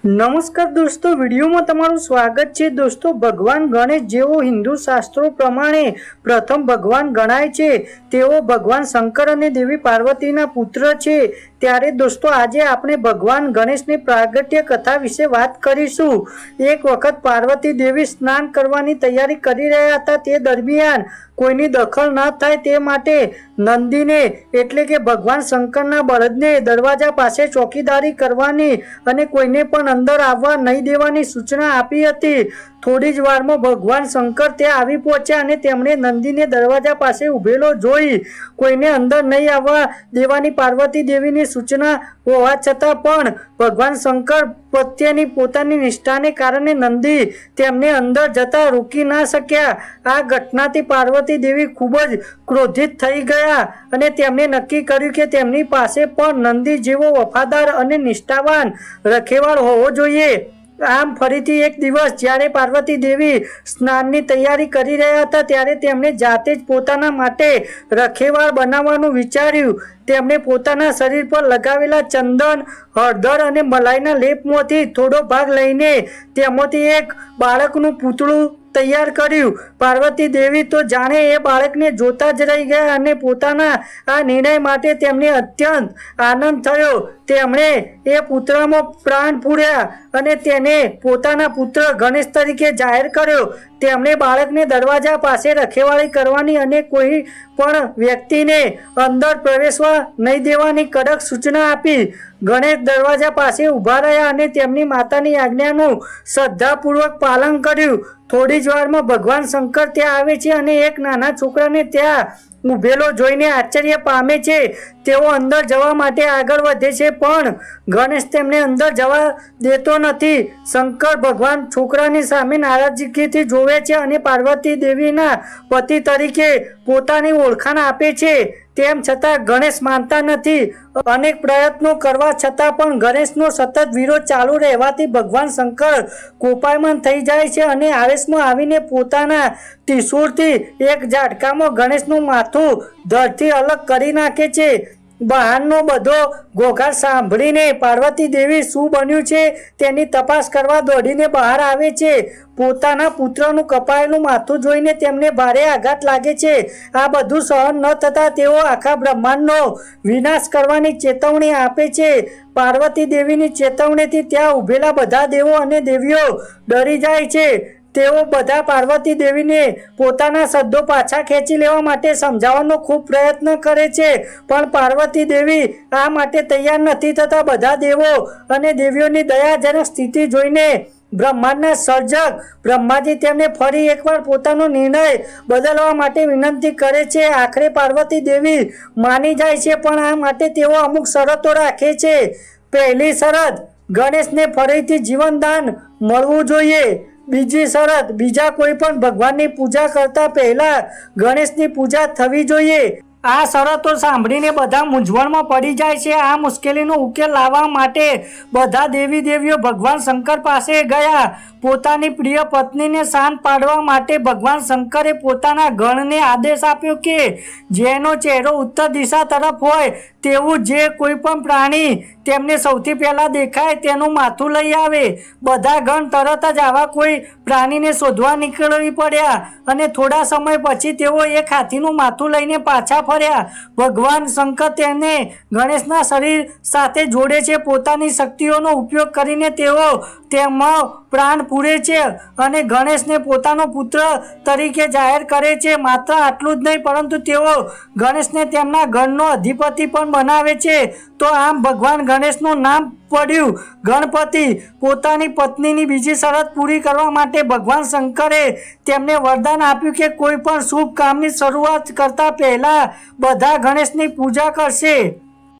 નમસ્કાર દોસ્તો, વિડીયોમાં તમારું સ્વાગત છે. દોસ્તો, ભગવાન ગણેશ જેઓ હિન્દુ શાસ્ત્રો પ્રમાણે પ્રથમ ભગવાન ગણાય છે, તેઓ ભગવાન શંકર અને દેવી પાર્વતીના પુત્ર છે. ત્યારે દોસ્તો, આજે આપણે ભગવાન ગણેશની પ્રાગટ્ય કથા વિશે વાત કરીશું. એક વખત પાર્વતી દેવી સ્નાન કરવાની તૈયારી કરી રહ્યા હતા તે દરમિયાન કોઈની દખલ ન થાય તે માટે નંદીને, એટલે કે ભગવાન શંકરના બળદને દરવાજા પાસે ચોકીદારી કરવાની અને કોઈને પણ અંદર આવવા નહીં દેવાની સૂચના આપી હતી. થોડી જ વારમાં ભગવાન શંકર ત્યાં આવી પહોંચ્યા અને તેમણે નંદીને દરવાજા પાસે ઊભેલો જોઈ. કોઈને અંદર નહીં આવવા દેવાની પાર્વતી દેવીની સૂચના હોવા છતાં પણ ભગવાન શંકર પ્રત્યેની પોતાની નિષ્ઠાને કારણે નંદી તેમને અંદર જતા રોકી ના શક્યા. આ ઘટનાથી પાર્વતી દેવી ખૂબ જ ક્રોધિત થઈ ગયા અને તેમણે નક્કી કર્યું કે તેમની પાસે પણ નંદી જેવો વફાદાર અને નિષ્ઠાવાન રખેવાળ હોવો જોઈએ. આમ ફરીથી એક દિવસ જ્યારે પાર્વતી દેવી સ્નાનની તૈયારી કરી રહ્યા હતા, ત્યારે તેમણે જાતે જ પોતાના માટે રખેવાળ બનાવવાનું વિચાર્યું. તેમણે પોતાના શરીર પર લગાવેલા ચંદન, હળદર અને મલાઈના લેપમાંથી થોડો ભાગ લઈને તેમાંથી એક બાળકનું પૂતળું તૈયાર કર્યું. પાર્વતી દેવી તો જાણે એ બાળકને જોતા જ રહી ગયા અને પોતાના આ નિર્ણય માટે તેમને અત્યંત આનંદ થયો. તેમણે એ પુત્રમાં પ્રાણ પૂર્યા અને તેને પોતાના પુત્ર ગણેશ તરીકે જાહેર કર્યો. તેમણે બાળકને દરવાજા પાસે રખેવાળી કરવાની અને કોઈ પણ વ્યક્તિને અંદર પ્રવેશવા નહીં દેવાની કડક સૂચના આપી. ગણેશ દરવાજા પાસે ઊભા રહ્યા અને તેમની માતાની આજ્ઞાનું શ્રદ્ધાપૂર્વક પાલન કર્યું. થોડી જ વારમાં ભગવાન શંકર ત્યાં આવે છે અને એક નાના છોકરાને ત્યાં ઊભેલો જોઈને આશ્ચર્ય પામે છે. તેઓ અંદર જવા માટે આગળ વધે છે, પણ ગણેશ તેમને અંદર જવા દેતો નથી. શંકર ભગવાન છોકરાની સામે નારાજગીથી જોવે છે અને પાર્વતી દેવીના પતિ તરીકે પોતાની ઓળખાણ આપે છે. તેમ છતાં ગણેશ માનતા નથી. અનેક પ્રયત્નો કરવા છતાં પણ ગણેશનો સતત વિરોધ ચાલુ રહેવાથી ભગવાન શંકર કોપાયમાન થઈ જાય છે અને આવેશમાં આવીને પોતાના ત્રિશૂળથી એક ઝાટકામાં ગણેશનું માથું ધરથી અલગ કરી નાખે છે. બહારનો બધો ઘોઘાટ સાંભળીને પાર્વતી દેવી શું બન્યું છે તેની તપાસ કરવા દોડીને બહાર આવે છે. પોતાના પુત્રનું કપાયેલું માથું જોઈને તેમને ભારે આઘાત લાગે છે. આ બધું સહન ન થતાં તેઓ આખા બ્રહ્માંડનો વિનાશ કરવાની ચેતવણી આપે છે. પાર્વતી દેવીની ચેતવણીથી ત્યાં ઊભેલા બધા દેવો અને દેવીઓ ડરી જાય છે. તેઓ બધા પાર્વતી દેવીને પોતાના શબ્દો પાછા ખેંચી લેવા માટે સમજાવવાનો ખૂબ પ્રયત્ન કરે છે. પણ પાર્વતી દેવી આ માટે તૈયાર નથી થતા. બધા દેવો અને દેવીઓની દયાજનક સ્થિતિ જોઈને બ્રહ્માંડના સર્જક બ્રહ્માજી તેમને ફરી એકવાર પોતાનો નિર્ણય બદલવા માટે વિનંતી કરે છે. આખરે પાર્વતી દેવી માની જાય છે, પણ આ માટે તેઓ અમુક શરતો રાખે છે. પહેલી શરત, ગણેશને ફરીથી જીવનદાન મળવું જોઈએ. બીજી શરત બીજા કોઈ પણ ભગવાનની પૂજા કરતા પહેલા ગણેશની પૂજા થવી જોઈએ. આ શરતો સાંભળીને બધા મૂંઝવણમાં પડી જાય છે. આ મુશ્કેલીનો ઉકેલ લાવવા માટે બધા દેવી દેવીઓ ભગવાન શંકર પાસે ગયા. પોતાની પ્રિય પત્નીને શાંત પાડવા માટે ભગવાન શંકરે પોતાના ગણને આદેશ આપ્યો કે જેનો ચહેરો ઉત્તર દિશા તરફ હોય, તેવું જે કોઈ પણ પ્રાણી તેમને સૌથી પહેલાં દેખાય તેનું માથું લઈ આવે. બધા ગણ તરત જ આવા કોઈ પ્રાણીને શોધવા નીકળવી પડ્યા અને થોડા સમય પછી તેઓ એક હાથીનું માથું લઈને પાછા ફર્યા ભગવાન શંકર તેને ગણેશના શરીર સાથે જોડે છે. પોતાની શક્તિઓનો ઉપયોગ કરીને તેઓ તેમાં પ્રાણ પૂરે છે અને ગણેશને પોતાનો પુત્ર તરીકે જાહેર કરે છે. માત્ર આટલું જ નહીં, પરંતુ તેઓ ગણેશને તેમના ઘરનો અધિપતિ પણ બનાવે છે. તો આમ ભગવાન ગણેશનું નામ પડ્યું. ગણપતિ પોતાની પત્નીની બીજી શરત પૂરી કરવા માટે ભગવાન શંકરે તેમને વરદાન આપ્યું કે કોઈ પણ શુભ કામની શરૂઆત કરતા પહેલા બધા ગણેશની પૂજા કરશે.